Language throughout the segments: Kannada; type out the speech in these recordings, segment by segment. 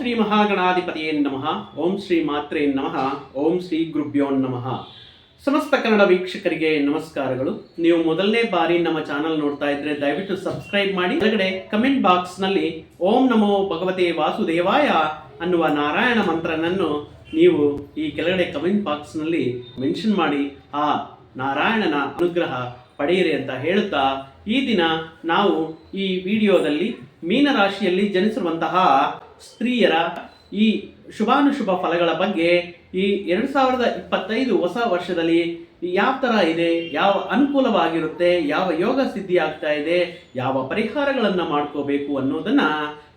ಶ್ರೀ ಮಹಾಗಣಾಧಿಪತಿಯೇ ನಮಃ. ಓಂ ಶ್ರೀ ಮಾತ್ರೇ ನಮಃ. ಓಂ ಶ್ರೀ ಗುರುಭ್ಯೋ ನಮಃ. ಸಮಸ್ತ ಕನ್ನಡ ವೀಕ್ಷಕರಿಗೆ ನಮಸ್ಕಾರಗಳು. ನೀವು ಮೊದಲನೇ ಬಾರಿ ನಮ್ಮ ಚಾನಲ್ ನೋಡ್ತಾ ಇದ್ರೆ ದಯವಿಟ್ಟು ಸಬ್ಸ್ಕ್ರೈಬ್ ಮಾಡಿ. ಕೆಳಗಡೆ ಕಮೆಂಟ್ ಬಾಕ್ಸ್ನಲ್ಲಿ ಓಂ ನಮೋ ಭಗವತೆ ವಾಸುದೇವಾಯ ಅನ್ನುವ ನಾರಾಯಣ ಮಂತ್ರನನ್ನು ನೀವು ಈ ಕೆಳಗಡೆ ಕಮೆಂಟ್ ಬಾಕ್ಸ್ನಲ್ಲಿ ಮೆನ್ಷನ್ ಮಾಡಿ, ಆ ನಾರಾಯಣನ ಅನುಗ್ರಹ ಪಡೆಯಿರಿ ಅಂತ ಹೇಳುತ್ತಾ ಈ ದಿನ ನಾವು ಈ ವಿಡಿಯೋದಲ್ಲಿ ಮೀನರಾಶಿಯಲ್ಲಿ ಜನಿಸಿರುವಂತಹ ಸ್ತ್ರೀಯರ ಈ ಶುಭಾನುಶುಭ ಫಲಗಳ ಬಗ್ಗೆ ಈ ಎರಡು ಸಾವಿರದ ಇಪ್ಪತ್ತೈದು ಹೊಸ ವರ್ಷದಲ್ಲಿ ಯಾವ ಥರ ಇದೆ, ಯಾವ ಅನುಕೂಲವಾಗಿರುತ್ತೆ, ಯಾವ ಯೋಗ ಸಿದ್ಧಿ ಆಗ್ತಾ ಇದೆ, ಯಾವ ಪರಿಹಾರಗಳನ್ನು ಮಾಡ್ಕೋಬೇಕು ಅನ್ನೋದನ್ನ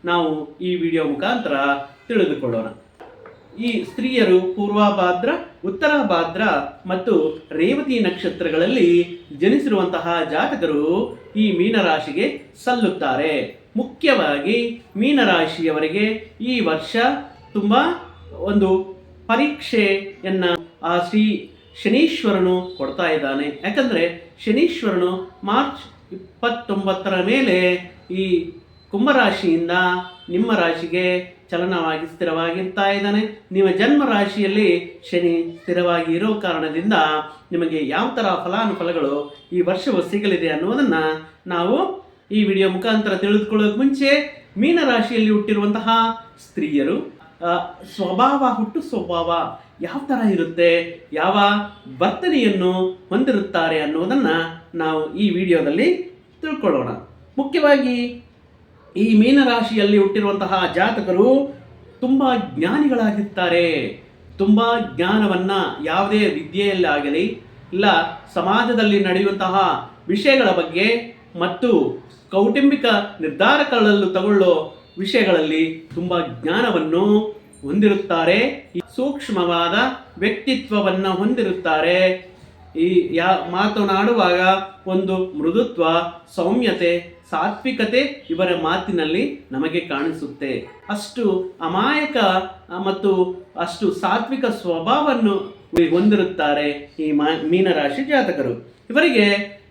ನಾವು ಈ ವಿಡಿಯೋ ಮುಖಾಂತರ ತಿಳಿದುಕೊಳ್ಳೋಣ. ಈ ಸ್ತ್ರೀಯರು ಪೂರ್ವಭಾದ್ರ ಉತ್ತರ ಭಾದ್ರ ಮತ್ತು ರೇವತಿ ನಕ್ಷತ್ರಗಳಲ್ಲಿ ಜನಿಸಿರುವಂತಹ ಜಾತಕರು ಈ ಮೀನರಾಶಿಗೆ ಸಲ್ಲುತ್ತಾರೆ. ಮುಖ್ಯವಾಗಿ ಮೀನರಾಶಿಯವರಿಗೆ ಈ ವರ್ಷ ತುಂಬ ಒಂದು ಪರೀಕ್ಷೆಯನ್ನು ಆ ಶ್ರೀ ಶನೀಶ್ವರನು ಕೊಡ್ತಾ ಇದ್ದಾನೆ. ಯಾಕಂದರೆ ಶನೀಶ್ವರನು ಮಾರ್ಚ್ ಇಪ್ಪತ್ತೊಂಬತ್ತರ ಮೇಲೆ ಈ ಕುಂಭರಾಶಿಯಿಂದ ನಿಮ್ಮ ರಾಶಿಗೆ ಚಲನವಾಗಿ ಸ್ಥಿರವಾಗಿರ್ತಾ ಇದ್ದಾನೆ. ನಿಮ್ಮ ಜನ್ಮ ರಾಶಿಯಲ್ಲಿ ಶನಿ ಸ್ಥಿರವಾಗಿ ಇರೋ ಕಾರಣದಿಂದ ನಿಮಗೆ ಯಾವ ಥರ ಫಲಾನುಫಲಗಳು ಈ ವರ್ಷವು ಸಿಗಲಿದೆ ಅನ್ನುವುದನ್ನು ನಾವು ಈ ವಿಡಿಯೋ ಮುಖಾಂತರ ತಿಳಿದುಕೊಳ್ಳೋಕೆ ಮುಂಚೆ ಮೀನರಾಶಿಯಲ್ಲಿ ಹುಟ್ಟಿರುವಂತಹ ಸ್ತ್ರೀಯರು ಸ್ವಭಾವ ಹುಟ್ಟು ಸ್ವಭಾವ ಯಾವ ಥರ ಇರುತ್ತೆ, ಯಾವ ವರ್ತನೆಯನ್ನು ಹೊಂದಿರುತ್ತಾರೆ ಅನ್ನೋದನ್ನ ನಾವು ಈ ವಿಡಿಯೋದಲ್ಲಿ ತಿಳ್ಕೊಳ್ಳೋಣ. ಮುಖ್ಯವಾಗಿ ಈ ಮೀನರಾಶಿಯಲ್ಲಿ ಹುಟ್ಟಿರುವಂತಹ ಜಾತಕರು ತುಂಬ ಜ್ಞಾನಿಗಳಾಗಿರ್ತಾರೆ. ತುಂಬ ಜ್ಞಾನವನ್ನು ಯಾವುದೇ ವಿದ್ಯೆಯಲ್ಲಾಗಲಿ ಇಲ್ಲ ಸಮಾಜದಲ್ಲಿ ನಡೆಯುವಂತಹ ವಿಷಯಗಳ ಬಗ್ಗೆ ಮತ್ತು ಕೌಟುಂಬಿಕ ನಿರ್ಧಾರಗಳಲ್ಲೂ ತಗೊಳ್ಳೋ ವಿಷಯಗಳಲ್ಲಿ ತುಂಬ ಜ್ಞಾನವನ್ನು ಹೊಂದಿರುತ್ತಾರೆ. ಸೂಕ್ಷ್ಮವಾದ ವ್ಯಕ್ತಿತ್ವವನ್ನು ಹೊಂದಿರುತ್ತಾರೆ. ಈ ಯಾ ಮಾತನಾಡುವಾಗ ಒಂದು ಮೃದುತ್ವ, ಸೌಮ್ಯತೆ, ಸಾತ್ವಿಕತೆ ಇವರ ಮಾತಿನಲ್ಲಿ ನಮಗೆ ಕಾಣಿಸುತ್ತೆ. ಅಷ್ಟು ಅಮಾಯಕ ಮತ್ತು ಅಷ್ಟು ಸಾತ್ವಿಕ ಸ್ವಭಾವವನ್ನು ಹೊಂದಿರುತ್ತಾರೆ ಈ ಮೀನರಾಶಿ ಜಾತಕರು. ಇವರಿಗೆ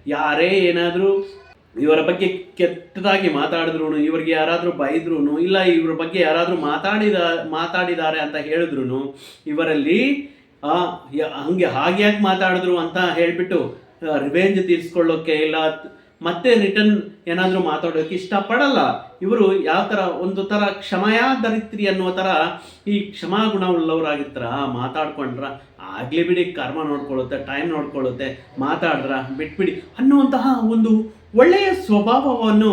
ಯಾರೇ ಏನಾದರೂ ಇವರ ಬಗ್ಗೆ ಕೆಟ್ಟದಾಗಿ ಮಾತಾಡಿದ್ರು ಇವರಿಗೆ ಯಾರಾದರೂ ಬೈದ್ರು ಇಲ್ಲ ಇವರ ಬಗ್ಗೆ ಯಾರಾದರೂ ಮಾತಾಡಿದ, ಮಾತಾಡಿದ್ದಾರೆ ಅಂತ ಹೇಳಿದ್ರು ಇವರಲ್ಲಿ ಹಂಗೆ ಹಾಗೆ ಯಾಕೆ ಮಾತಾಡಿದ್ರು ಅಂತ ಹೇಳಿಬಿಟ್ಟು ರಿವೆಂಜ್ ತೀರಿಸ್ಕೊಳ್ಳೋಕೆ ಇಲ್ಲ, ಮತ್ತೆ ರಿಟರ್ನ್ ಏನಾದರೂ ಮಾತಾಡೋಕೆ ಇಷ್ಟಪಡಲ್ಲ. ಇವರು ಯಾವ ಥರ ಒಂದು ಥರ ಕ್ಷಮಯಾಧರಿತ್ರಿ ಅನ್ನೋ ಥರ ಈ ಕ್ಷಮಾ ಗುಣವುಳ್ಳವರಾಗಿರ್ತಾರ ಮಾತಾಡ್ಕೊಂಡ್ರ, ಆಗಲಿ ಬಿಡಿ, ಕರ್ಮ ನೋಡ್ಕೊಳ್ಳುತ್ತೆ ಟೈಮ್ ನೋಡ್ಕೊಳ್ಳುತ್ತೆ, ಮಾತಾಡ್ರ, ಬಿಟ್ಬಿಡಿ ಅನ್ನುವಂತಹ ಒಂದು ಒಳ್ಳೆಯ ಸ್ವಭಾವವನ್ನು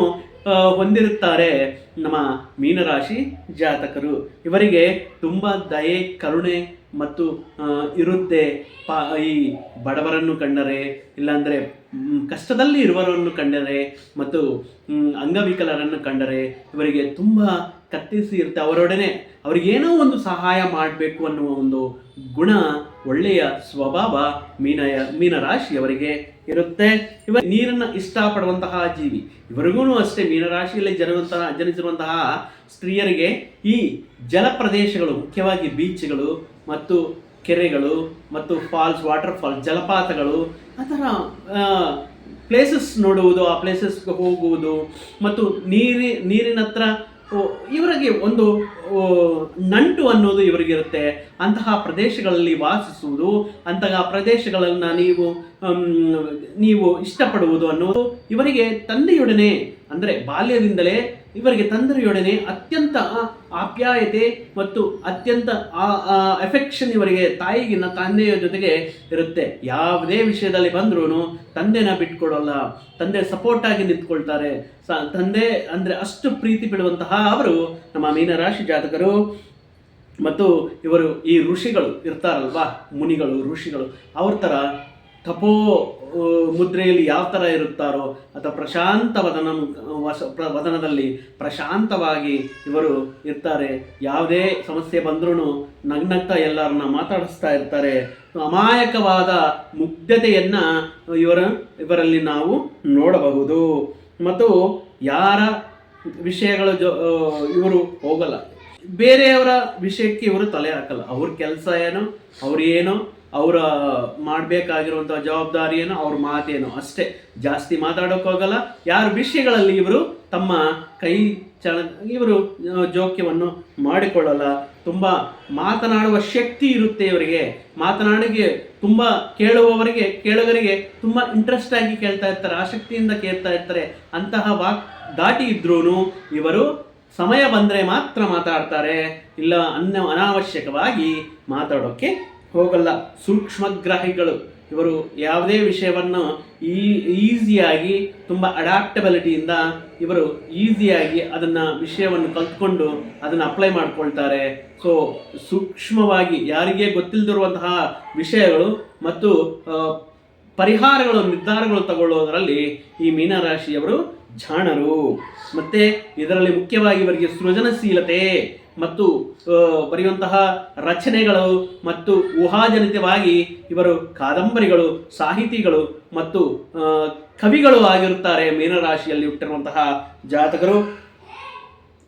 ಹೊಂದಿರುತ್ತಾರೆ ನಮ್ಮ ಮೀನರಾಶಿ ಜಾತಕರು. ಇವರಿಗೆ ತುಂಬ ದಯೆ, ಕರುಣೆ ಮತ್ತು ಇರುತ್ತೆ. ಪಾ, ಈ ಬಡವರನ್ನು ಕಂಡರೆ, ಇಲ್ಲಾಂದರೆ ಕಷ್ಟದಲ್ಲಿ ಇರುವವರನ್ನು ಕಂಡರೆ ಮತ್ತು ಅಂಗವಿಕಲರನ್ನು ಕಂಡರೆ, ಇವರಿಗೆ ತುಂಬ ಕತ್ತಿಸಿ ಇರುತ್ತೆ. ಅವರೊಡನೆ ಅವ್ರಿಗೇನೋ ಒಂದು ಸಹಾಯ ಮಾಡಬೇಕು ಅನ್ನುವ ಒಂದು ಗುಣ ಒಳ್ಳೆಯ ಸ್ವಭಾವ ಮೀನಯ, ಮೀನರಾಶಿಯವರಿಗೆ ಇರುತ್ತೆ. ಇವ ನೀರನ್ನು ಇಷ್ಟಪಡುವಂತಹ ಜೀವಿ. ಇವರಿಗೂ ಅಷ್ಟೇ ಮೀನರಾಶಿಯಲ್ಲಿ ಜನಿರುವಂತಹ ಜನಿಸಿರುವಂತಹ ಸ್ತ್ರೀಯರಿಗೆ ಈ ಜಲಪ್ರದೇಶಗಳು ಮುಖ್ಯವಾಗಿ ಬೀಚ್ಗಳು ಮತ್ತು ಕೆರೆಗಳು ಮತ್ತು ಫಾಲ್ಸ್, ವಾಟರ್ ಫಾಲ್ಸ್, ಜಲಪಾತಗಳು, ಆ ಥರ ಪ್ಲೇಸಸ್ ನೋಡುವುದು, ಆ ಪ್ಲೇಸಸ್ಗೆ ಹೋಗುವುದು ಮತ್ತು ನೀರಿ ನೀರಿನ ಹತ್ರ ಇವರಿಗೆ ಒಂದು ನಂಟು ಅನ್ನೋದು ಇವರಿಗಿರುತ್ತೆ. ಅಂತಹ ಪ್ರದೇಶಗಳಲ್ಲಿ ವಾಸಿಸುವುದು, ಅಂತಹ ಪ್ರದೇಶಗಳನ್ನು ನೀವು ನೀವು ಇಷ್ಟಪಡುವುದು ಅನ್ನೋದು ಇವರಿಗೆ ತಂದೆಯೊಡನೆ ಅಂದರೆ ಬಾಲ್ಯದಿಂದಲೇ ಇವರಿಗೆ ತಂದೆಯೊಡನೆ ಅತ್ಯಂತ ಆಪ್ಯಾಯತೆ ಮತ್ತು ಅತ್ಯಂತ ಎಫೆಕ್ಷನ್ ಇವರಿಗೆ ತಾಯಿಗಿನ ತಂದೆಯ ಜೊತೆಗೆ ಇರುತ್ತೆ. ಯಾವುದೇ ವಿಷಯದಲ್ಲಿ ಬಂದ್ರೂ ತಂದೆನ ಬಿಟ್ಕೊಡೋಲ್ಲ. ತಂದೆ ಸಪೋರ್ಟ್ ಆಗಿ ನಿಂತ್ಕೊಳ್ತಾರೆ. ಸ, ತಂದೆ ಅಂದರೆ ಅಷ್ಟು ಪ್ರೀತಿ ಬಿಡುವಂತಹ ಅವರು ನಮ್ಮ ಮೀನರಾಶಿ ಜಾತಕರು. ಮತ್ತು ಇವರು ಈ ಋಷಿಗಳು ಇರ್ತಾರಲ್ವಾ, ಮುನಿಗಳು, ಋಷಿಗಳು, ಅವ್ರ ಥರ ತಪೋ ಮುದ್ರೆಯಲ್ಲಿ ಯಾವ ಥರ ಇರುತ್ತಾರೋ ಅಥವಾ ಪ್ರಶಾಂತ ವದನ ವಸ ವದನದಲ್ಲಿ ಪ್ರಶಾಂತವಾಗಿ ಇವರು ಇರ್ತಾರೆ. ಯಾವುದೇ ಸಮಸ್ಯೆ ಬಂದ್ರೂ ನಗ್ನಗ್ತಾ ಎಲ್ಲರನ್ನ ಮಾತಾಡಿಸ್ತಾ ಇರ್ತಾರೆ. ಅಮಾಯಕವಾದ ಮುಗ್ಧತೆಯನ್ನು ಇವರ, ಇವರಲ್ಲಿ ನಾವು ನೋಡಬಹುದು. ಮತ್ತು ಯಾರ ವಿಷಯಗಳು ಜೊ ಇವರು ಹೋಗಲ್ಲ. ಬೇರೆಯವರ ವಿಷಯಕ್ಕೆ ಇವರು ತಲೆ ಹಾಕಲ್ಲ. ಅವ್ರ ಕೆಲಸ ಏನು, ಅವ್ರು ಏನು ಅವರ ಮಾಡಬೇಕಾಗಿರುವಂಥ ಜವಾಬ್ದಾರಿ ಏನು ಅವ್ರ ಮಾತೇನು, ಅಷ್ಟೇ. ಜಾಸ್ತಿ ಮಾತಾಡೋಕ್ಕಾಗಲ್ಲ. ಯಾರ ವಿಷಯಗಳಲ್ಲಿ ಇವರು ತಮ್ಮ ಕೈ ಚಳ, ಇವರು ಜೋಕ್ಯವನ್ನು ಮಾಡಿಕೊಳ್ಳಲ್ಲ. ತುಂಬ ಮಾತನಾಡುವ ಶಕ್ತಿ ಇರುತ್ತೆ ಇವರಿಗೆ. ಮಾತನಾಡಿಗೆ ತುಂಬ ಕೇಳುವವರಿಗೆ, ಕೇಳುಗರಿಗೆ ತುಂಬ ಇಂಟ್ರೆಸ್ಟ್ ಆಗಿ ಕೇಳ್ತಾ ಇರ್ತಾರೆ, ಆಸಕ್ತಿಯಿಂದ ಕೇಳ್ತಾ ಇರ್ತಾರೆ. ಅಂತಹ ವಾಕ್ ದಾಟಿ ಇದ್ರೂ ಇವರು ಸಮಯ ಬಂದರೆ ಮಾತ್ರ ಮಾತಾಡ್ತಾರೆ. ಇಲ್ಲ, ಅನ್ನ, ಅನಾವಶ್ಯಕವಾಗಿ ಮಾತಾಡೋಕ್ಕೆ ಹೋಗಲ್ಲ. ಸೂಕ್ಷ್ಮಗ್ರಾಹಿಗಳು. ಇವರು ಯಾವುದೇ ವಿಷಯವನ್ನು ಈ ಈಸಿಯಾಗಿ, ತುಂಬ ಅಡಾಪ್ಟಬಿಲಿಟಿಯಿಂದ ಇವರು ಈಸಿಯಾಗಿ ಅದನ್ನು ವಿಷಯವನ್ನು ಕಲ್ತ್ಕೊಂಡು ಅದನ್ನು ಅಪ್ಲೈ ಮಾಡ್ಕೊಳ್ತಾರೆ. ಸೊ, ಸೂಕ್ಷ್ಮವಾಗಿ ಯಾರಿಗೆ ಗೊತ್ತಿಲ್ಲದಿರುವಂತಹ ವಿಷಯಗಳು ಮತ್ತು ಪರಿಹಾರಗಳು, ನಿರ್ಧಾರಗಳು ತಗೊಳ್ಳೋದರಲ್ಲಿ ಈ ಮೀನರಾಶಿಯವರು ಜಾಣರು. ಮತ್ತೆ ಇದರಲ್ಲಿ ಮುಖ್ಯವಾಗಿ ಇವರಿಗೆ ಸೃಜನಶೀಲತೆ. ಮತ್ತು ಬರೆಯುವಂತಹ ರಚನೆಗಳು ಮತ್ತು ಊಹಾಜನಿತವಾಗಿ ಇವರು ಕಾದಂಬರಿಗಳು, ಸಾಹಿತಿಗಳು ಮತ್ತು ಕವಿಗಳು ಆಗಿರುತ್ತಾರೆ ಮೀನರಾಶಿಯಲ್ಲಿ ಹುಟ್ಟಿರುವಂತಹ ಜಾತಕರು.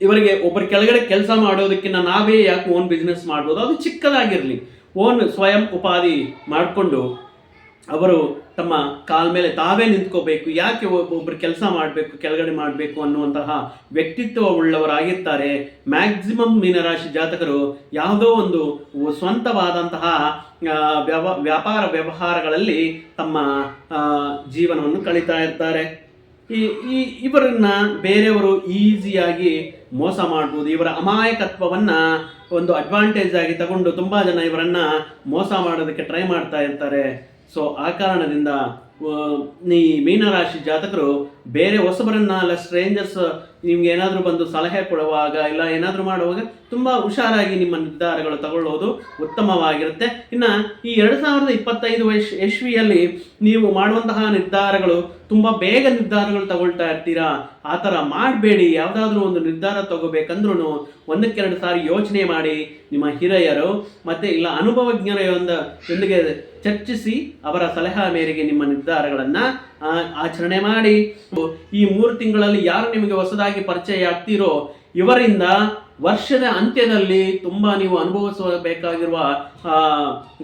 ಇವರಿಗೆ ಒಬ್ಬರ ಕೆಳಗಡೆ ಕೆಲಸ ಮಾಡೋದಕ್ಕಿಂತ ನಾವೇ ಯಾಕೆ ಓನ್ ಬಿಸ್ನೆಸ್ ಮಾಡ್ಬೋದು? ಅದು ಚಿಕ್ಕದಾಗಿರಲಿ. ಓನ್ ಸ್ವಯಂ ಉಪಾಧಿ ಮಾಡಿಕೊಂಡು ಅವರು ತಮ್ಮ ಕಾಲ ಮೇಲೆ ತಾವೇ ನಿಂತ್ಕೋಬೇಕು, ಯಾಕೆ ಒಬ್ಬರು ಕೆಲಸ ಮಾಡಬೇಕು, ಕೆಳಗಡೆ ಮಾಡಬೇಕು ಅನ್ನುವಂತಹ ವ್ಯಕ್ತಿತ್ವ ಉಳ್ಳವರಾಗಿರ್ತಾರೆ ಮ್ಯಾಕ್ಸಿಮಮ್ ಮೀನರಾಶಿ ಜಾತಕರು ಯಾವುದೋ ಒಂದು ಸ್ವಂತವಾದಂತಹ ವ್ಯವ, ವ್ಯಾಪಾರ ವ್ಯವಹಾರಗಳಲ್ಲಿ ತಮ್ಮ ಜೀವನವನ್ನು ಕಳೀತಾ ಇರ್ತಾರೆ. ಈ ಈ, ಇವರನ್ನ ಬೇರೆಯವರು ಈಸಿಯಾಗಿ ಮೋಸ ಮಾಡ್ಬೋದು. ಇವರ ಅಮಾಯಕತ್ವವನ್ನ ಒಂದು ಅಡ್ವಾಂಟೇಜ್ ಆಗಿ ತಗೊಂಡು ತುಂಬಾ ಜನ ಇವರನ್ನ ಮೋಸ ಮಾಡೋದಕ್ಕೆ ಟ್ರೈ ಮಾಡ್ತಾ ಇರ್ತಾರೆ. ಸೊ ಆ ಕಾರಣದಿಂದ ಈ ಮೀನರಾಶಿ ಜಾತಕರು ಬೇರೆ ಹೊಸಬರನ್ನ ಅಲ್ಲ ಸ್ಟ್ರೇಂಜರ್ಸ್ ನಿಮ್ಗೆ ಏನಾದರೂ ಬಂದು ಸಲಹೆ ಕೊಡುವಾಗ ಇಲ್ಲ ಏನಾದರೂ ಮಾಡುವಾಗ ತುಂಬ ಹುಷಾರಾಗಿ ನಿಮ್ಮ ನಿರ್ಧಾರಗಳು ತಗೊಳ್ಳೋದು ಉತ್ತಮವಾಗಿರುತ್ತೆ. ಇನ್ನು ಈ ಎರಡು ಸಾವಿರದ ಇಪ್ಪತ್ತೈದು ವಯಸ್ ಯಶ್ವಿಯಲ್ಲಿ ನೀವು ಮಾಡುವಂತಹ ನಿರ್ಧಾರಗಳು ತುಂಬ ಬೇಗ ನಿರ್ಧಾರಗಳು ತಗೊಳ್ತಾ ಇರ್ತೀರಾ? ಆ ಥರ ಮಾಡಬೇಡಿ. ಯಾವುದಾದ್ರೂ ಒಂದು ನಿರ್ಧಾರ ತಗೋಬೇಕಂದ್ರೂ ಒಂದಕ್ಕೆರಡು ಸಾರಿ ಯೋಚನೆ ಮಾಡಿ ನಿಮ್ಮ ಹಿರಿಯರು ಮತ್ತೆ ಇಲ್ಲ ಅನುಭವಜ್ಞರ ಒಂದ- ಜೊತೆಗೆ ಚರ್ಚಿಸಿ ಅವರ ಸಲಹಾ ಮೇರೆಗೆ ನಿಮ್ಮ ನಿರ್ಧಾರಗಳನ್ನು ಆಚರಣೆ ಮಾಡಿ. ಈ ಮೂರು ತಿಂಗಳಲ್ಲಿ ಯಾರು ನಿಮಗೆ ಹೊಸದಾಗಿ ಪರಿಚಯ ಆಗ್ತೀರೋ ಇವರಿಂದ ವರ್ಷದ ಅಂತ್ಯದಲ್ಲಿ ತುಂಬ ನೀವು ಅನುಭವಿಸಬೇಕಾಗಿರುವ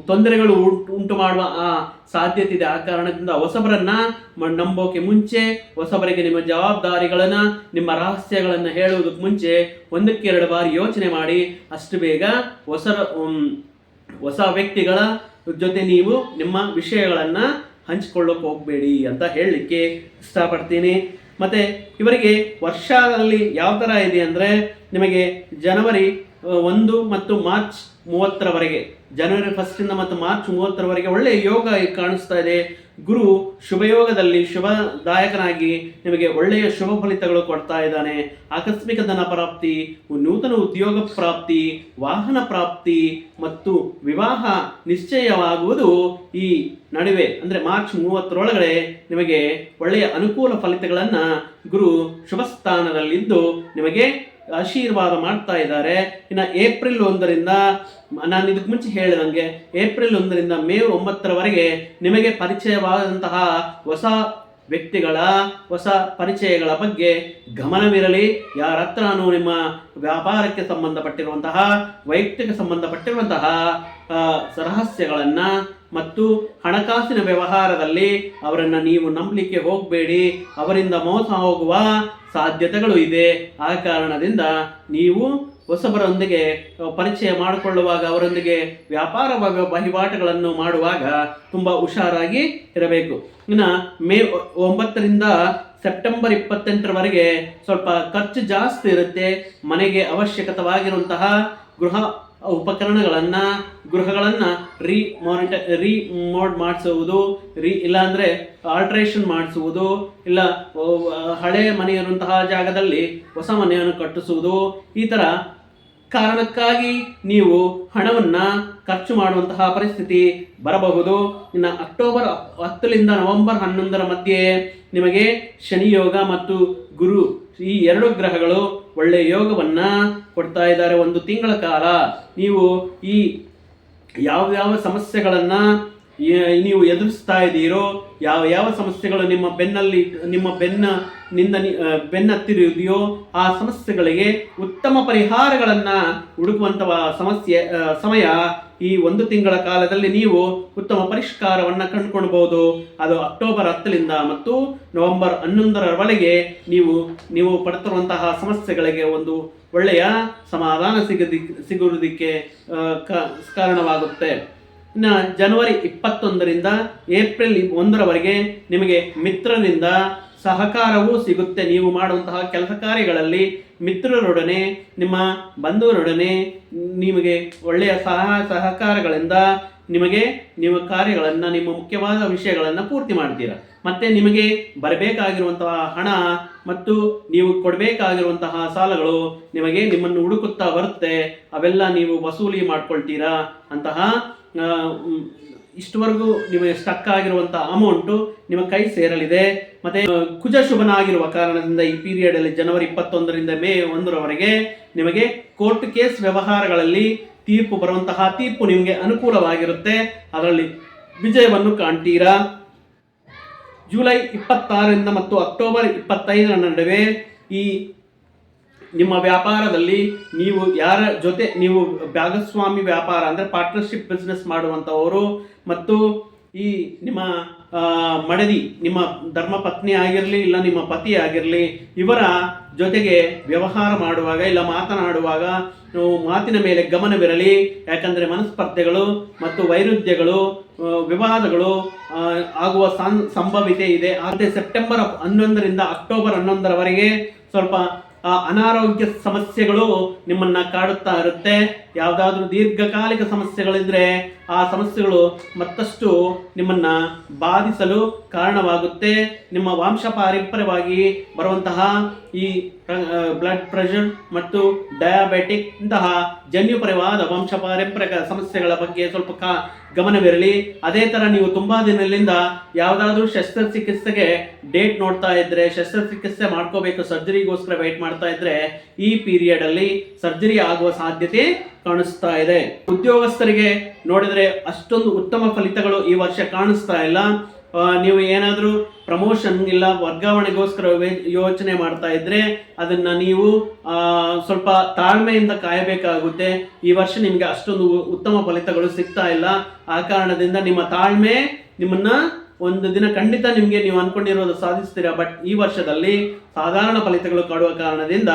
ತೊಂದರೆಗಳು ಉಂಟು ಮಾಡುವ, ಆ ಸಾಧ್ಯತೆ ಇದೆ ಆ ಕಾರಣದಿಂದ ಹೊಸಬರನ್ನ ನಂಬೋಕೆ ಮುಂಚೆ, ಹೊಸಬರಿಗೆ ನಿಮ್ಮ ಜವಾಬ್ದಾರಿಗಳನ್ನ, ನಿಮ್ಮ ರಹಸ್ಯಗಳನ್ನು ಹೇಳುವುದಕ್ಕೆ ಮುಂಚೆ ಒಂದಕ್ಕೆ ಎರಡು ಬಾರಿ ಯೋಚನೆ ಮಾಡಿ. ಅಷ್ಟು ಬೇಗ ಹೊಸ ಹೊಸ ವ್ಯಕ್ತಿಗಳ ಜೊತೆ ನೀವು ನಿಮ್ಮ ವಿಷಯಗಳನ್ನು ಹಂಚಿಕೊಳ್ಳೋಕೆ ಹೋಗಬೇಡಿ ಅಂತ ಹೇಳಲಿಕ್ಕೆ ಇಷ್ಟಪಡ್ತೀನಿ. ಮತ್ತು ಇವರಿಗೆ ವರ್ಷದಲ್ಲಿ ಯಾವ ಥರ ಇದೆ ಅಂದರೆ ನಿಮಗೆ ಜನವರಿ ಒಂದು ಮತ್ತು ಮಾರ್ಚ್ ಮೂವತ್ತರವರೆಗೆ. ಜನವರಿ ಫಸ್ಟಿಂದ ಮತ್ತು ಮಾರ್ಚ್ ಮೂವತ್ತರವರೆಗೆ ಒಳ್ಳೆಯ ಯೋಗ ಕಾಣಿಸ್ತಾ ಇದೆ. ಗುರು ಶುಭಯೋಗದಲ್ಲಿ ಶುಭದಾಯಕನಾಗಿ ನಿಮಗೆ ಒಳ್ಳೆಯ ಶುಭ ಫಲಿತಗಳು ಕೊಡ್ತಾ ಇದ್ದಾನೆ. ಆಕಸ್ಮಿಕ ಧನ ಪ್ರಾಪ್ತಿ, ನೂತನ ಉದ್ಯೋಗ ಪ್ರಾಪ್ತಿ, ವಾಹನ ಪ್ರಾಪ್ತಿ ಮತ್ತು ವಿವಾಹ ನಿಶ್ಚಯವಾಗುವುದು ಈ ನಡುವೆ. ಅಂದರೆ ಮಾರ್ಚ್ ಮೂವತ್ತರೊಳಗಡೆ ನಿಮಗೆ ಒಳ್ಳೆಯ ಅನುಕೂಲ ಫಲಿತಗಳನ್ನು ಗುರು ಶುಭ ಸ್ಥಾನದಲ್ಲಿದ್ದು ನಿಮಗೆ ಆಶೀರ್ವಾದ ಮಾಡ್ತಾ ಇದ್ದಾರೆ. ಇನ್ನು ಏಪ್ರಿಲ್ ಒಂದರಿಂದ, ನಾನು ಇದಕ್ಕೆ ಮುಂಚೆ ಹೇಳಿದಂಗೆ ಏಪ್ರಿಲ್ ಒಂದರಿಂದ ಮೇ ಒಂಬತ್ತರವರೆಗೆ ನಿಮಗೆ ಪರಿಚಯವಾದಂತಹ ಹೊಸ ವ್ಯಕ್ತಿಗಳ, ಹೊಸ ಪರಿಚಯಗಳ ಬಗ್ಗೆ ಗಮನವಿರಲಿ. ಯಾರ ಹತ್ರನೂ ನಿಮ್ಮ ವ್ಯಾಪಾರಕ್ಕೆ ಸಂಬಂಧಪಟ್ಟಿರುವಂತಹ, ವೈಯಕ್ತಿಕ ಸಂಬಂಧಪಟ್ಟಿರುವಂತಹ ರಹಸ್ಯಗಳನ್ನು ಮತ್ತು ಹಣಕಾಸಿನ ವ್ಯವಹಾರದಲ್ಲಿ ಅವರನ್ನು ನೀವು ನಂಬಲಿಕ್ಕೆ ಹೋಗಬೇಡಿ, ಅವರಿಂದ ಮೋಸ ಹೋಗುವ ಸಾಧ್ಯತೆಗಳು ಇದೆ. ಆ ಕಾರಣದಿಂದ ನೀವು ಹೊಸಬರೊಂದಿಗೆ ಪರಿಚಯ ಮಾಡಿಕೊಳ್ಳುವಾಗ ಅವರೊಂದಿಗೆ ವ್ಯಾಪಾರ ವಹ- ವಹಿವಾಟುಗಳನ್ನು ಮಾಡುವಾಗ ತುಂಬ ಹುಷಾರಾಗಿ ಇರಬೇಕು. ಇನ್ನು ಮೇ ಒಂಬತ್ತರಿಂದ ಸೆಪ್ಟೆಂಬರ್ ಇಪ್ಪತ್ತೆಂಟರವರೆಗೆ ಸ್ವಲ್ಪ ಖರ್ಚು ಜಾಸ್ತಿ ಇರುತ್ತೆ. ಮನೆಗೆ ಅವಶ್ಯಕತವಾಗಿರುವಂತಹ ಗೃಹ ಉಪಕರಣಗಳನ್ನು ಗೃಹಗಳನ್ನು ರೀ ಮಾನಿಟ ರೀ ಮೋಡ್ ಮಾಡಿಸುವುದು ರೀ ಇಲ್ಲಾಂದರೆ ಆಲ್ಟ್ರೇಷನ್ ಮಾಡಿಸುವುದು ಇಲ್ಲ ಆ, ಹಳೆ ಮನೆ ಇರುವಂತಹ ಜಾಗದಲ್ಲಿ ಹೊಸ ಮನೆಯನ್ನು ಕಟ್ಟಿಸುವುದು ಈ ಥರ ಕಾರಣಕ್ಕಾಗಿ ನೀವು ಹಣವನ್ನು ಖರ್ಚು ಮಾಡುವಂತಹ ಪರಿಸ್ಥಿತಿ ಬರಬಹುದು. ಇನ್ನು ಅಕ್ಟೋಬರ್ ಹತ್ತರಿಂದ ನವೆಂಬರ್ ಹನ್ನೊಂದರ ಮಧ್ಯೆ ನಿಮಗೆ ಶನಿಯೋಗ ಮತ್ತು ಗುರು ಈ ಎರಡು ಗ್ರಹಗಳು ಒಳ್ಳೆಯ ಯೋಗವನ್ನ ಕೊಡ್ತಾ ಇದ್ದಾರೆ ಒಂದು ತಿಂಗಳ ಕಾಲ. ನೀವು ಈ ಯಾವ ಯಾವ ಸಮಸ್ಯೆಗಳನ್ನ ನೀವು ಎದುರಿಸ್ತಾ ಇದ್ದೀರೋ, ಯಾವ ಯಾವ ಸಮಸ್ಯೆಗಳು ನಿಮ್ಮ ಬೆನ್ನಲ್ಲಿ, ನಿಮ್ಮ ಬೆನ್ನ ನಿಂದ ಬೆನ್ನತ್ತಿರುವುದೆಯೋ ಆ ಸಮಸ್ಯೆಗಳಿಗೆ ಉತ್ತಮ ಪರಿಹಾರಗಳನ್ನು ಹುಡುಕುವಂಥ ಸಮಸ್ಯೆ ಸಮಯ ಈ ಒಂದು ತಿಂಗಳ ಕಾಲದಲ್ಲಿ ನೀವು ಉತ್ತಮ ಪರಿಷ್ಕಾರವನ್ನು ಕಂಡುಕೊಳ್ಬಹುದು. ಅದು ಅಕ್ಟೋಬರ್ ಹತ್ತರಿಂದ ಮತ್ತು ನವೆಂಬರ್ ಹನ್ನೊಂದರವರೆಗೆ ನೀವು ನೀವು ಪಡ್ತಿರುವಂತಹ ಸಮಸ್ಯೆಗಳಿಗೆ ಒಂದು ಒಳ್ಳೆಯ ಸಮಾಧಾನ ಸಿಗದಿ, ಸಿಗುವುದಕ್ಕೆ ಕಾರಣವಾಗುತ್ತೆ. ಇನ್ನು ಜನವರಿ ಇಪ್ಪತ್ತೊಂದರಿಂದ ಏಪ್ರಿಲ್ ಒಂದರವರೆಗೆ ನಿಮಗೆ ಮಿತ್ರರಿಂದ ಸಹಕಾರವೂ ಸಿಗುತ್ತೆ. ನೀವು ಮಾಡುವಂತಹ ಕೆಲಸ ಕಾರ್ಯಗಳಲ್ಲಿ ಮಿತ್ರರೊಡನೆ, ನಿಮ್ಮ ಬಂಧುವರೊಡನೆ ನಿಮಗೆ ಒಳ್ಳೆಯ ಸಹ ಸಹಕಾರಗಳಿಂದ ನಿಮಗೆ ನಿಮ್ಮ ಕಾರ್ಯಗಳನ್ನು, ನಿಮ್ಮ ಮುಖ್ಯವಾದ ವಿಷಯಗಳನ್ನು ಪೂರ್ತಿ ಮಾಡ್ತೀರಾ. ಮತ್ತೆ ನಿಮಗೆ ಬರಬೇಕಾಗಿರುವಂತಹ ಹಣ ಮತ್ತು ನೀವು ಕೊಡಬೇಕಾಗಿರುವಂತಹ ಸಾಲಗಳು ನಿಮಗೆ ನಿಮ್ಮನ್ನು ಹುಡುಕುತ್ತಾ ಬರುತ್ತೆ. ಅವೆಲ್ಲ ನೀವು ವಸೂಲಿ ಮಾಡ್ಕೊಳ್ತೀರಾ? ಅಂತಹ ಇಷ್ಟವರೆಗೂ ನಿಮಗೆ ಸ್ಟಕ್ ಆಗಿರುವಂತಹ ಅಮೌಂಟು ನಿಮ್ಮ ಕೈ ಸೇರಲಿದೆ. ಮತ್ತೆ ಕುಜ ಶುಭನಾಗಿರುವ ಕಾರಣದಿಂದ ಈ ಪೀರಿಯಡ್ ಅಲ್ಲಿ ಜನವರಿ ಇಪ್ಪತ್ತೊಂದರಿಂದ ಮೇ ಒಂದರವರೆಗೆ ನಿಮಗೆ ಕೋರ್ಟ್ ಕೇಸ್ ವ್ಯವಹಾರಗಳಲ್ಲಿ ತೀರ್ಪು ಬರುವಂತಹ ತೀರ್ಪು ನಿಮಗೆ ಅನುಕೂಲವಾಗಿರುತ್ತೆ. ಅದರಲ್ಲಿ ವಿಜಯವನ್ನು ಕಾಣ್ತೀರಾ? ಜುಲೈ ಇಪ್ಪತ್ತಾರರಿಂದ ಮತ್ತು ಅಕ್ಟೋಬರ್ ಇಪ್ಪತ್ತೈದರ ನಡುವೆ ಈ ನಿಮ್ಮ ವ್ಯಾಪಾರದಲ್ಲಿ ನೀವು ಯಾರ ಜೊತೆ, ನೀವು ಭಾಗಸ್ವಾಮಿ ವ್ಯಾಪಾರ ಅಂದರೆ ಪಾರ್ಟ್ನರ್ಶಿಪ್ ಬಿಸ್ನೆಸ್ ಮಾಡುವಂಥವರು ಮತ್ತು ಈ ನಿಮ್ಮ ಮಡದಿ, ನಿಮ್ಮ ಧರ್ಮಪತ್ನಿ ಆಗಿರಲಿ, ಇಲ್ಲ ನಿಮ್ಮ ಪತಿ ಆಗಿರಲಿ, ಇವರ ಜೊತೆಗೆ ವ್ಯವಹಾರ ಮಾಡುವಾಗ, ಇಲ್ಲ ಮಾತನಾಡುವಾಗ ಮಾತಿನ ಮೇಲೆ ಗಮನವಿರಲಿ. ಯಾಕಂದರೆ ಮನಸ್ಪರ್ಧೆಗಳು ಮತ್ತು ವೈರುಧ್ಯಗಳು ವಿವಾದಗಳು ಆಗುವ ಸಾನ್ ಸಂಭವಿತೆ ಇದೆ. ಆದರೆ ಸೆಪ್ಟೆಂಬರ್ ಹನ್ನೊಂದರಿಂದ ಅಕ್ಟೋಬರ್ ಹನ್ನೊಂದರವರೆಗೆ ಸ್ವಲ್ಪ ಅನಾರೋಗ್ಯ ಸಮಸ್ಯೆಗಳು ನಿಮ್ಮನ್ನ ಕಾಡುತ್ತಾ ಇರುತ್ತೆ. ಯಾವುದಾದ್ರೂ ದೀರ್ಘಕಾಲಿಕ ಸಮಸ್ಯೆಗಳಿದ್ರೆ ಆ ಸಮಸ್ಯೆಗಳು ಮತ್ತಷ್ಟು ನಿಮ್ಮನ್ನ ಬಾಧಿಸಲು ಕಾರಣವಾಗುತ್ತೆ. ನಿಮ್ಮ ವಂಶ ಪಾರಂಪರ್ಯವಾಗಿ ಬರುವಂತಹ ಈ ಬ್ಲಡ್ ಪ್ರೆಷರ್ ಮತ್ತು ಡಯಾಬೆಟಿಕ್ ಇಂತಹ ಜನ್ಯುಪರವಾದ ವಂಶ ಪಾರಂಪರಿಕ ಸಮಸ್ಯೆಗಳ ಬಗ್ಗೆ ಸ್ವಲ್ಪ ಕಾ, ಗಮನವಿರಲಿ. ಅದೇ ಥರ ನೀವು ತುಂಬಾ ದಿನದಿಂದ ಯಾವುದಾದ್ರೂ ಶಸ್ತ್ರಚಿಕಿತ್ಸೆಗೆ ಡೇಟ್ ನೋಡ್ತಾ ಇದ್ದರೆ ಶಸ್ತ್ರಚಿಕಿತ್ಸೆ ಮಾಡ್ಕೋಬೇಕು ಸರ್ಜರಿಗೋಸ್ಕರ ವೆಯ್ಟ್ ಮಾಡ್ತಾ ಇದ್ದರೆ ಈ ಪೀರಿಯಡ್ ಅಲ್ಲಿ ಸರ್ಜರಿ ಆಗುವ ಸಾಧ್ಯತೆ ಕಾಣಿಸ್ತಾ ಇದೆ. ಉದ್ಯೋಗಸ್ಥರಿಗೆ ನೋಡಿದ್ರೆ ಅಷ್ಟೊಂದು ಉತ್ತಮ ಫಲಿತಗಳು ಈ ವರ್ಷ ಕಾಣಿಸ್ತಾ ಇಲ್ಲ. ನೀವು ಏನಾದರೂ ಪ್ರಮೋಷನ್ ಇಲ್ಲ, ವರ್ಗಾವಣೆಗೋಸ್ಕರ ಯೋಚನೆ ಮಾಡ್ತಾ ಇದ್ರೆ ಅದನ್ನ ನೀವು ಸ್ವಲ್ಪ ತಾಳ್ಮೆಯಿಂದ ಕಾಯಬೇಕಾಗುತ್ತೆ. ಈ ವರ್ಷ ನಿಮಗೆ ಅಷ್ಟೊಂದು ಉತ್ತಮ ಫಲಿತಗಳು ಸಿಗ್ತಾ ಇಲ್ಲ. ಆ ಕಾರಣದಿಂದ ನಿಮ್ಮ ತಾಳ್ಮೆ ನಿಮ್ಮನ್ನ ಒಂದು ದಿನ ಖಂಡಿತ ನಿಮಗೆ ನೀವು ಅನ್ಕೊಂಡಿರೋದು ಸಾಧಿಸ್ತೀರಾ. ಬಟ್ ಈ ವರ್ಷದಲ್ಲಿ ಸಾಧಾರಣ ಫಲಿತಗಳು ಕಾಡುವ ಕಾರಣದಿಂದ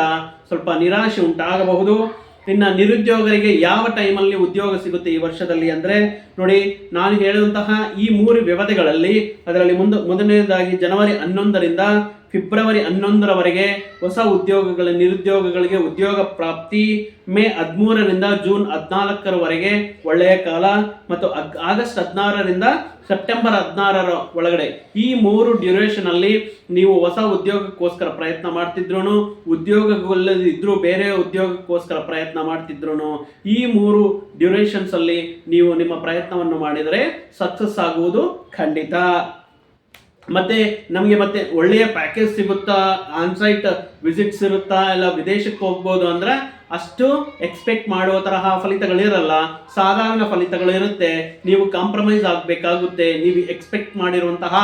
ಸ್ವಲ್ಪ ನಿರಾಶೆ ಉಂಟಾಗಬಹುದು. ಇನ್ನು ನಿರುದ್ಯೋಗರಿಗೆ ಯಾವ ಟೈಮಲ್ಲಿ ಉದ್ಯೋಗ ಸಿಗುತ್ತೆ ಈ ವರ್ಷದಲ್ಲಿ ಅಂದರೆ ನೋಡಿ, ನಾನು ಹೇಳುವಂತಹ ಈ ಮೂರು ವ್ಯವಧಿಗಳಲ್ಲಿ ಅದರಲ್ಲಿ ಮುಂದೆ ಮೊದಲನೇದಾಗಿ ಜನವರಿ ಹನ್ನೊಂದರಿಂದ ಫೆಬ್ರವರಿ ಹನ್ನೊಂದರವರೆಗೆ ಹೊಸ ಉದ್ಯೋಗಗಳ ನಿರುದ್ಯೋಗಗಳಿಗೆ ಉದ್ಯೋಗ ಪ್ರಾಪ್ತಿ, ಮೇ ಹದಿಮೂರರಿಂದ ಜೂನ್ ಹದಿನಾಲ್ಕರವರೆಗೆ ಒಳ್ಳೆಯ ಕಾಲ ಮತ್ತು ಆಗಸ್ಟ್ ಹದಿನಾರರಿಂದ ಸೆಪ್ಟೆಂಬರ್ ಹದಿನಾರರ ಒಳಗಡೆ. ಈ ಮೂರು ಡ್ಯೂರೇಷನ್ ಅಲ್ಲಿ ನೀವು ಹೊಸ ಉದ್ಯೋಗಕ್ಕೋಸ್ಕರ ಪ್ರಯತ್ನ ಮಾಡ್ತಿದ್ರು ಉದ್ಯೋಗಗಳಿದ್ರೂ ಬೇರೆ ಉದ್ಯೋಗಕ್ಕೋಸ್ಕರ ಪ್ರಯತ್ನ ಮಾಡ್ತಿದ್ರು ಈ ಮೂರು ಡ್ಯೂರೇಷನ್ಸ್ ಅಲ್ಲಿ ನೀವು ನಿಮ್ಮ ಪ್ರಯತ್ನವನ್ನು ಮಾಡಿದರೆ ಸಕ್ಸಸ್ ಆಗುವುದು ಖಂಡಿತ. ಮತ್ತೆ ನಮಗೆ ಮತ್ತೆ ಒಳ್ಳೆಯ ಪ್ಯಾಕೇಜ್ ಸಿಗುತ್ತಾ ಆನ್ಸೈಟ್ ವಿಸಿಟ್ಸ್ ಇರುತ್ತಾ ಇಲ್ಲ ವಿದೇಶಕ್ಕೆ ಹೋಗ್ಬೋದು ಅಂದ್ರೆ ಅಷ್ಟು ಎಕ್ಸ್ಪೆಕ್ಟ್ ಮಾಡುವ ತರಹ ಫಲಿತಗಳಿರಲ್ಲ. ಸಾಧಾರಣ ಫಲಿತಗಳಿರುತ್ತೆ. ನೀವು ಕಾಂಪ್ರಮೈಸ್ ಆಗಬೇಕಾಗುತ್ತೆ. ನೀವು ಎಕ್ಸ್ಪೆಕ್ಟ್ ಮಾಡಿರುವಂತಹ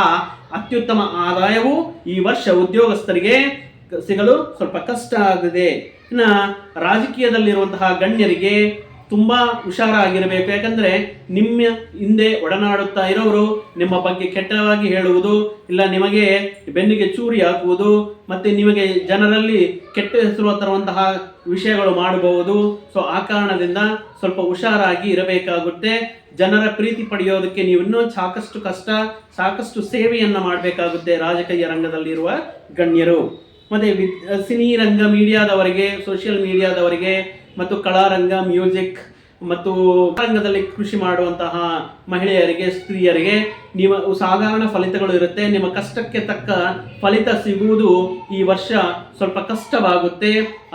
ಅತ್ಯುತ್ತಮ ಆದಾಯವು ಈ ವರ್ಷ ಉದ್ಯೋಗಸ್ಥರಿಗೆ ಸಿಗಲು ಸ್ವಲ್ಪ ಕಷ್ಟ ಆಗಿದೆ. ಇನ್ನು ರಾಜಕೀಯದಲ್ಲಿರುವಂತಹ ಗಣ್ಯರಿಗೆ ತುಂಬಾ ಹುಷಾರಾಗಿರಬೇಕು. ಯಾಕಂದ್ರೆ ನಿಮ್ಮ ಹಿಂದೆ ಒಡನಾಡುತ್ತಾ ಇರೋರು ನಿಮ್ಮ ಬಗ್ಗೆ ಕೆಟ್ಟವಾಗಿ ಹೇಳುವುದು, ಇಲ್ಲ ನಿಮಗೆ ಬೆನ್ನಿಗೆ ಚೂರಿ ಹಾಕುವುದು, ಮತ್ತೆ ನಿಮಗೆ ಜನರಲ್ಲಿ ಕೆಟ್ಟ ಹೆಸರು ತರುವಂತಹ ವಿಷಯಗಳು ಮಾಡಬಹುದು. ಸೊ ಆ ಕಾರಣದಿಂದ ಸ್ವಲ್ಪ ಹುಷಾರಾಗಿ ಇರಬೇಕಾಗುತ್ತೆ. ಜನರ ಪ್ರೀತಿ ಪಡೆಯೋದಕ್ಕೆ ನೀವು ಇನ್ನೂ ಸಾಕಷ್ಟು ಕಷ್ಟ, ಸಾಕಷ್ಟು ಸೇವೆಯನ್ನ ಮಾಡಬೇಕಾಗುತ್ತೆ ರಾಜಕೀಯ ರಂಗದಲ್ಲಿರುವ ಗಣ್ಯರು. ಮತ್ತೆ ವಿದ್ ಸಿನಿ ರಂಗ ಮೀಡಿಯಾದವರಿಗೆ ಸೋಷಿಯಲ್ ಮೀಡಿಯಾದವರಿಗೆ ಮತ್ತು ಕಲಾರಂಗ, ಮ್ಯೂಸಿಕ್ ಮತ್ತು ರಂಗದಲ್ಲಿ ಕೃಷಿ ಮಾಡುವಂತಹ ಮಹಿಳೆಯರಿಗೆ, ಸ್ತ್ರೀಯರಿಗೆ ನಿಮ್ಮ ಸಾಧಾರಣ ಫಲಿತಗಳು ಇರುತ್ತೆ. ನಿಮ್ಮ ಕಷ್ಟಕ್ಕೆ ತಕ್ಕ ಫಲಿತ ಸಿಗುವುದು ಈ ವರ್ಷ ಸ್ವಲ್ಪ ಕಷ್ಟವಾಗುತ್ತೆ.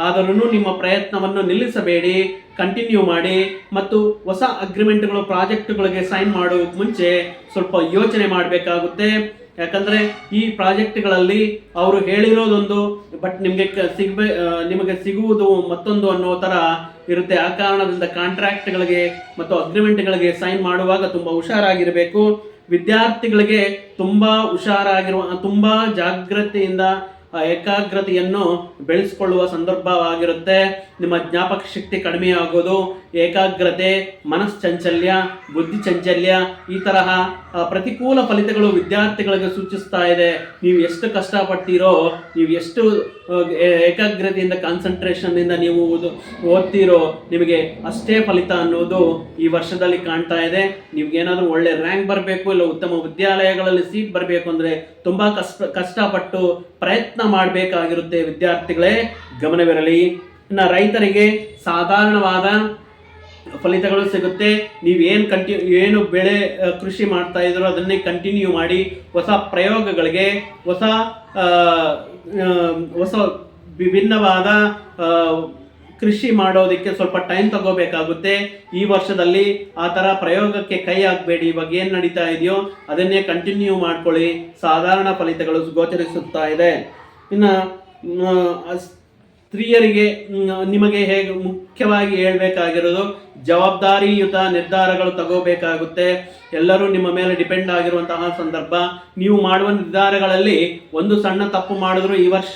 ಆದರೂ ನಿಮ್ಮ ಪ್ರಯತ್ನವನ್ನು ನಿಲ್ಲಿಸಬೇಡಿ ಕಂಟಿನ್ಯೂ ಮಾಡಿ ಮತ್ತು ಹೊಸ ಅಗ್ರಿಮೆಂಟ್ಗಳು ಪ್ರಾಜೆಕ್ಟ್ಗಳಿಗೆ ಸೈನ್ ಮಾಡುವ ಮುಂಚೆ ಸ್ವಲ್ಪ ಯೋಚನೆ ಮಾಡಬೇಕಾಗುತ್ತೆ. ಯಾಕಂದ್ರೆ ಈ ಪ್ರಾಜೆಕ್ಟ್ಗಳಲ್ಲಿ ಅವರು ಹೇಳಿರೋದೊಂದು ಬಟ್ ನಿಮಗೆ ಸಿಗ್ಬೇ ನಿಮಗೆ ಸಿಗುವುದು ಮತ್ತೊಂದು ಅನ್ನೋ ಥರ ಇರುತ್ತೆ. ಆ ಕಾರಣದಿಂದ ಕಾಂಟ್ರಾಕ್ಟ್ಗಳಿಗೆ ಮತ್ತು ಅಗ್ರಿಮೆಂಟ್ಗಳಿಗೆ ಸೈನ್ ಮಾಡುವಾಗ ತುಂಬ ಹುಷಾರಾಗಿರಬೇಕು. ವಿದ್ಯಾರ್ಥಿಗಳಿಗೆ ತುಂಬ ಹುಷಾರಾಗಿರುವ, ತುಂಬ ಜಾಗ್ರತೆಯಿಂದ ಏಕಾಗ್ರತೆಯನ್ನು ಬೆಳೆಸ್ಕೊಳ್ಳುವ ಸಂದರ್ಭವಾಗಿರುತ್ತೆ. ನಿಮ್ಮ ಜ್ಞಾಪಕ ಶಕ್ತಿ ಕಡಿಮೆ ಆಗೋದು ಏಕಾಗ್ರತೆ, ಮನಶ್ಚಂಚಲ್ಯ, ಬುದ್ಧಿ ಚಂಚಲ್ಯ ಈ ತರಹ ಪ್ರತಿಕೂಲ ಫಲಿತಗಳು ವಿದ್ಯಾರ್ಥಿಗಳಿಗೆ ಸೂಚಿಸ್ತಾ ಇದೆ. ನೀವು ಎಷ್ಟು ಕಷ್ಟಪಡ್ತೀರೋ, ನೀವು ಎಷ್ಟು ಏಕಾಗ್ರತೆಯಿಂದ ಕಾನ್ಸಂಟ್ರೇಷನ್ ಇಂದ ನೀವು ಓದು- ಓದ್ತೀರೋ, ನಿಮಗೆ ಅಷ್ಟೇ ಫಲಿತ ಅನ್ನೋದು ಈ ವರ್ಷದಲ್ಲಿ ಕಾಣ್ತಾ ಇದೆ. ನಿಮ್ಗೇನಾದ್ರೂ ಒಳ್ಳೆ ರ್ಯಾಂಕ್ ಬರಬೇಕು, ಇಲ್ಲ ಉತ್ತಮ ವಿದ್ಯಾಲಯಗಳಲ್ಲಿ ಸೀಟ್ ಬರಬೇಕು ಅಂದ್ರೆ ತುಂಬಾ ಕಷ್ಟ, ಕಷ್ಟಪಟ್ಟು ಪ್ರಯತ್ನ ಮಾಡಬೇಕಾಗಿರುತ್ತೆ ವಿದ್ಯಾರ್ಥಿಗಳೇ. ಗಮನವಿರಲಿ. ಇನ್ನು ರೈತರಿಗೆ ಸಾಧಾರಣವಾದ ಫಲಿತಗಳು ಸಿಗುತ್ತೆ. ನೀವು ಏನು ಕಂಟಿ ಏನು ಬೆಳೆ ಕೃಷಿ ಮಾಡ್ತಾ ಇದ್ರು ಅದನ್ನೇ ಕಂಟಿನ್ಯೂ ಮಾಡಿ ಹೊಸ ಪ್ರಯೋಗಗಳಿಗೆ, ಹೊಸ ಹೊಸ ವಿಭಿನ್ನವಾದ ಕೃಷಿ ಮಾಡೋದಕ್ಕೆ ಸ್ವಲ್ಪ ಟೈಮ್ ತಗೋಬೇಕಾಗುತ್ತೆ. ಈ ವರ್ಷದಲ್ಲಿ ಆ ಥರ ಪ್ರಯೋಗಕ್ಕೆ ಕೈ ಹಾಕಬೇಡಿ. ಇವಾಗ ಏನು ನಡೀತಾ ಇದೆಯೋ ಅದನ್ನೇ ಕಂಟಿನ್ಯೂ ಮಾಡ್ಕೊಳ್ಳಿ. ಸಾಧಾರಣ ಫಲಿತಗಳು ಗೋಚರಿಸುತ್ತಾ ಇದೆ. ಇನ್ನು ಸ್ತ್ರೀಯರಿಗೆ ನಿಮಗೆ ಹೇಗೆ ಮುಖ್ಯವಾಗಿ ಹೇಳಬೇಕಾಗಿರೋದು? ಜವಾಬ್ದಾರಿಯುತ ನಿರ್ಧಾರಗಳು ತಗೋಬೇಕಾಗುತ್ತೆ. ಎಲ್ಲರೂ ನಿಮ್ಮ ಮೇಲೆ ಡಿಪೆಂಡ್ ಆಗಿರುವಂತಹ ಸಂದರ್ಭ. ನೀವು ಮಾಡುವ ನಿರ್ಧಾರಗಳಲ್ಲಿ ಒಂದು ಸಣ್ಣ ತಪ್ಪು ಮಾಡಿದ್ರು ಈ ವರ್ಷ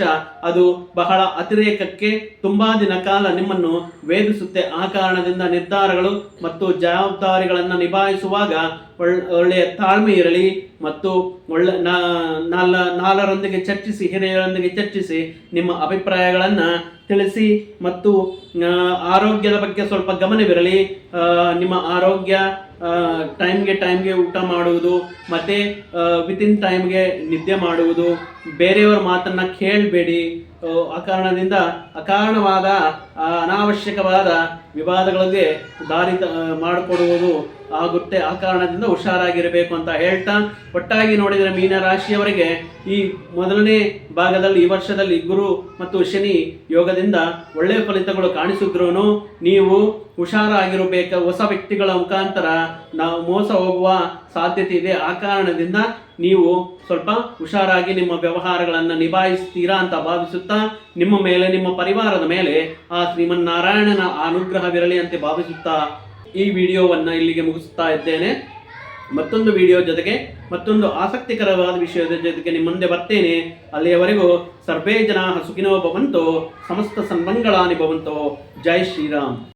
ಅದು ಬಹಳ ಅತಿರೇಕಕ್ಕೆ ತುಂಬಾ ದಿನ ಕಾಲ ನಿಮ್ಮನ್ನು ವೇದಿಸುತ್ತೆ. ಆ ಕಾರಣದಿಂದ ನಿರ್ಧಾರಗಳು ಮತ್ತು ಜವಾಬ್ದಾರಿಗಳನ್ನು ನಿಭಾಯಿಸುವಾಗ ಒಳ್, ಒಳ್ಳೆಯ ತಾಳ್ಮೆ ಇರಲಿ ಮತ್ತು ಒಳ್ಳೆ ನಾಲ ನಾಲ್ವರೊಂದಿಗೆ ಚರ್ಚಿಸಿ, ಹಿರಿಯರೊಂದಿಗೆ ಚರ್ಚಿಸಿ ನಿಮ್ಮ ಅಭಿಪ್ರಾಯಗಳನ್ನು ತಿಳಿಸಿ ಮತ್ತು ಆರೋಗ್ಯದ ಬಗ್ಗೆ ಸ್ವಲ್ಪ ಗಮನವಿರಲಿ. ನಿಮ್ಮ ಆರೋಗ್ಯ ಟೈಮ್ಗೆ ಟೈಮ್ಗೆ ಊಟ ಮಾಡುವುದು ಮತ್ತು ವಿತಿನ್ ಟೈಮ್ಗೆ ನಿದ್ದೆ ಮಾಡುವುದು ಬೇರೆಯವರ ಮಾತನ್ನು ಕೇಳಬೇಡಿ. ಆ ಕಾರಣದಿಂದ ಅಕಾರಣವಾದ ಅನಾವಶ್ಯಕವಾದ ವಿವಾದಗಳಿಗೆ ದಾರಿ ಮಾಡಿಕೊಡುವುದು ಆಗುತ್ತೆ. ಆ ಕಾರಣದಿಂದ ಹುಷಾರಾಗಿರಬೇಕು ಅಂತ ಹೇಳ್ತಾ, ಒಟ್ಟಾಗಿ ನೋಡಿದರೆ ಮೀನ ರಾಶಿಯವರಿಗೆ ಈ ಮೊದಲನೇ ಭಾಗದಲ್ಲಿ, ಈ ವರ್ಷದಲ್ಲಿ ಗುರು ಮತ್ತು ಶನಿ ಯೋಗದಿಂದ ಒಳ್ಳೆಯ ಫಲಿತಗಳು ಕಾಣಿಸಿದ್ರು ನೀವು ಹುಷಾರಾಗಿರಬೇಕು. ಹೊಸ ವ್ಯಕ್ತಿಗಳ ಮುಖಾಂತರ ನಾವು ಮೋಸ ಹೋಗುವ ಸಾಧ್ಯತೆ ಇದೆ. ಆ ಕಾರಣದಿಂದ ನೀವು ಸ್ವಲ್ಪ ಹುಷಾರಾಗಿ ನಿಮ್ಮ ವ್ಯವಹಾರಗಳನ್ನು ನಿಭಾಯಿಸ್ತೀರಾ ಅಂತ ಭಾವಿಸುತ್ತಾ ನಿಮ್ಮ ಮೇಲೆ, ನಿಮ್ಮ ಪರಿವಾರದ ಮೇಲೆ ಆ ಶ್ರೀಮನ್ನಾರಾಯಣನ ಅನುಗ್ರಹವಿರಲಿ ಅಂತ ಭಾವಿಸುತ್ತಾ ಈ ವಿಡಿಯೋವನ್ನು ಇಲ್ಲಿಗೆ ಮುಗಿಸುತ್ತಾ ಇದ್ದೇನೆ. ಮತ್ತೊಂದು ವಿಡಿಯೋ ಜೊತೆಗೆ ಮತ್ತೊಂದು ಆಸಕ್ತಿಕರವಾದ ವಿಷಯದ ಜೊತೆಗೆ ನಿಮ್ಮ ಮುಂದೆ ಬರ್ತೇನೆ. ಅಲ್ಲಿಯವರೆಗೂ ಸರ್ವೇ ಜನ ಸುಖಿನೋ ಭವಂತೋ, ಸಮಸ್ತ ಸನ್ಮಂಗಳಾನಿ ಭವಂತೋ. ಜೈ ಶ್ರೀರಾಮ್.